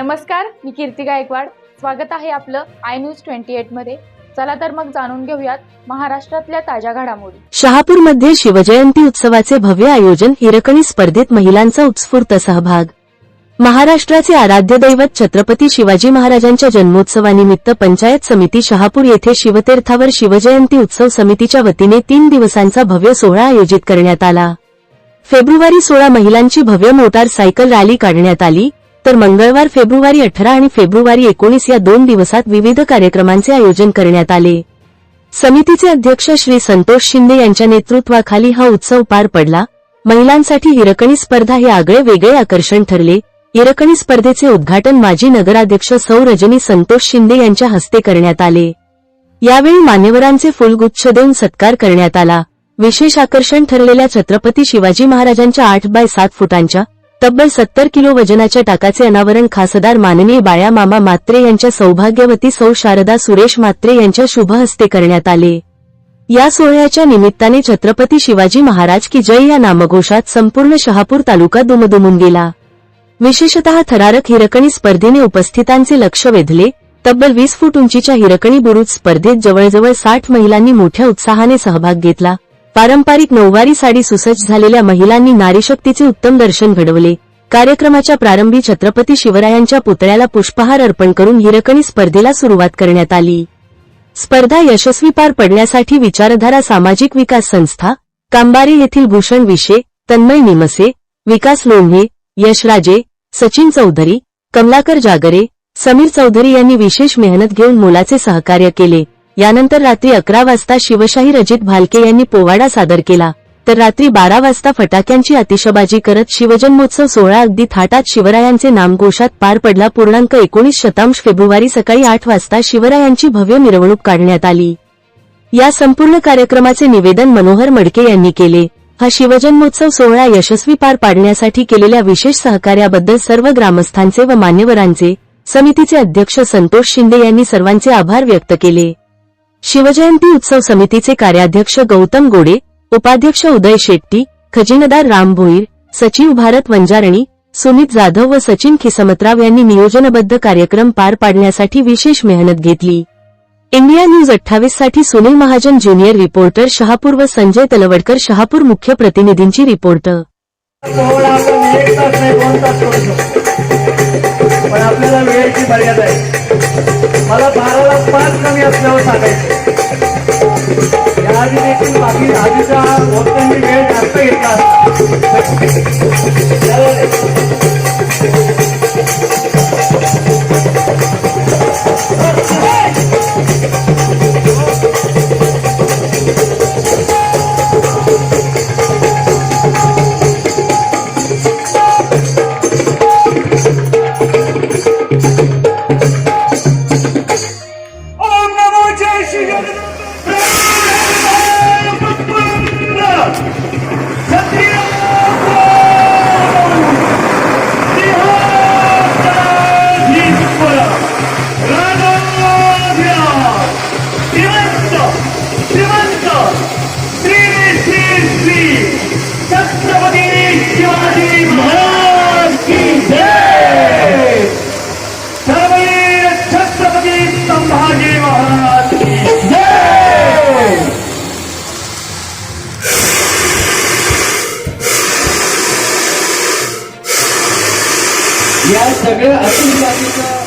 नमस्कार मी कीर्ती गायकवाड. स्वागत आहे आपलं आय न्यूज ट्वेंटी एटमध्ये. चला तर मग जाणून घेऊयात महाराष्ट्रातल्या ताज्या घडामोडी. शहापूरमध्ये शिवजयंती उत्सवाचे भव्य आयोजन हिरकणी स्पर्धेत महिलांचा उत्स्फूर्त सहभाग. महाराष्ट्राचे आराध्य दैवत छत्रपती शिवाजी महाराजांच्या जन्मोत्सवानिमित्त पंचायत समिती शहापूर येथे शिवतीर्थावर शिवजयंती उत्सव समितीच्या वतीने तीन दिवसांचा भव्य सोहळा आयोजित करण्यात आला. फेब्रुवारी सोळा महिलांची भव्य मोटार सायकल रॅली काढण्यात आली. तर मंगळवार फेब्रुवारी अठरा आणि फेब्रुवारी एकोणीस या दोन दिवसात विविध कार्यक्रमांचे आयोजन करण्यात आले. समितीचे अध्यक्ष श्री संतोष शिंदे यांच्या नेतृत्वाखाली हा उत्सव पार पडला. महिलांसाठी हिरकणी स्पर्धा हे आगळे वेगळे आकर्षण ठरले. हिरकणी स्पर्धेचे उद्घाटन माजी नगराध्यक्ष सौ रजनी संतोष शिंदे यांच्या हस्ते करण्यात आले. यावेळी मान्यवरांचे फुलगुच्छ देऊन सत्कार करण्यात आला. विशेष आकर्षण ठरलेल्या छत्रपती शिवाजी महाराजांच्या आठ बाय सात फुटांच्या तब्बल सत्तर किलो वजनाच्या टाकाचे अनावरण खासदार माननीय बाळ्या मामा मात्रे यांच्या सौभाग्यवती सौ शारदा सुरेश मात्रे यांच्या शुभ हस्ते करण्यात आले. या सोहळ्याच्या निमित्ताने छत्रपती शिवाजी महाराज की जय या नामघोषात संपूर्ण शहापूर तालुका दुमदुमून गेला. विशेषतः थरारक हिरकणी स्पर्धेने उपस्थितांचे लक्ष वेधले. तब्बल वीस फूट उंचीच्या हिरकणी बुरुज स्पर्धेत जवळजवळ साठ महिलांनी मोठ्या उत्साहाने सहभाग घेतला. पारंपरिक नऊवारी साडी सुसज्ज झालेल्या महिलांनी नारीशक्तीचे उत्तम दर्शन घडवले. कार्यक्रमाच्या प्रारंभी छत्रपती शिवरायांच्या पुतळ्याला पुष्पहार अर्पण करून हिरकणी स्पर्धेला सुरुवात करण्यात आली. स्पर्धा यशस्वी पार पडण्यासाठी विचारधारा सामाजिक विकास संस्था कांबारी येथील भूषण विशे तन्मय निमसे विकास लोंढे यशराजे सचिन चौधरी कमलाकर जागरे समीर चौधरी यांनी विशेष मेहनत घेऊन मोलाचे सहकार्य केले. यानंतर रात्री अकरा वाजता शिवशाही रजित भालके यांनी पोवाडा सादर केला. तर रात्री बारा वाजता फटाक्यांची आतिषबाजी करत शिवजन्मोत्सव सोहळा अगदी थाटात शिवरायांचे नामघोषात पार पडला. पूर्णांक एकोणीस शतांश फेब्रुवारी सकाळी आठ वाजता शिवरायांची भव्य मिरवणूक काढण्यात आली. या संपूर्ण कार्यक्रमाचे निवेदन मनोहर मडके यांनी केले. हा शिवजन्मोत्सव सोहळा यशस्वी पार पाडण्यासाठी केलेल्या विशेष सहकार्याबद्दल सर्व ग्रामस्थांचे व मान्यवरांचे समितीचे अध्यक्ष संतोष शिंदे यांनी सर्वांचे आभार व्यक्त केले. शिवजयंती उत्सव समितीचे कार्याध्यक्ष गौतम गोडे उपाध्यक्ष उदय शेट्टी खजिनदार राम भोईर सचिव भारत वंजारणी सुमित जाधव व सचिन खिसमतराव यांनी नियोजनबद्ध कार्यक्रम पार पाडण्यासाठी विशेष मेहनत घेतली. इंडिया न्यूज अठ्ठावीससाठी सुनील महाजन ज्युनियर रिपोर्टर शहापूर व संजय तलवडकर शहापूर मुख्य प्रतिनिधींची रिपोर्टर पोहोला आपण एक तास नाही दोन तास करू शकतो पण आपल्याला वेळेची मर्यादा आहे मला बाराला पाच कमी असल्यावर सांगायचं याआधी देखील बाकी आधीचा वक्त्यांनी वेळ जास्त घेतला असता. जय श्री छत्रपती या सगळ्या अतिवादीचा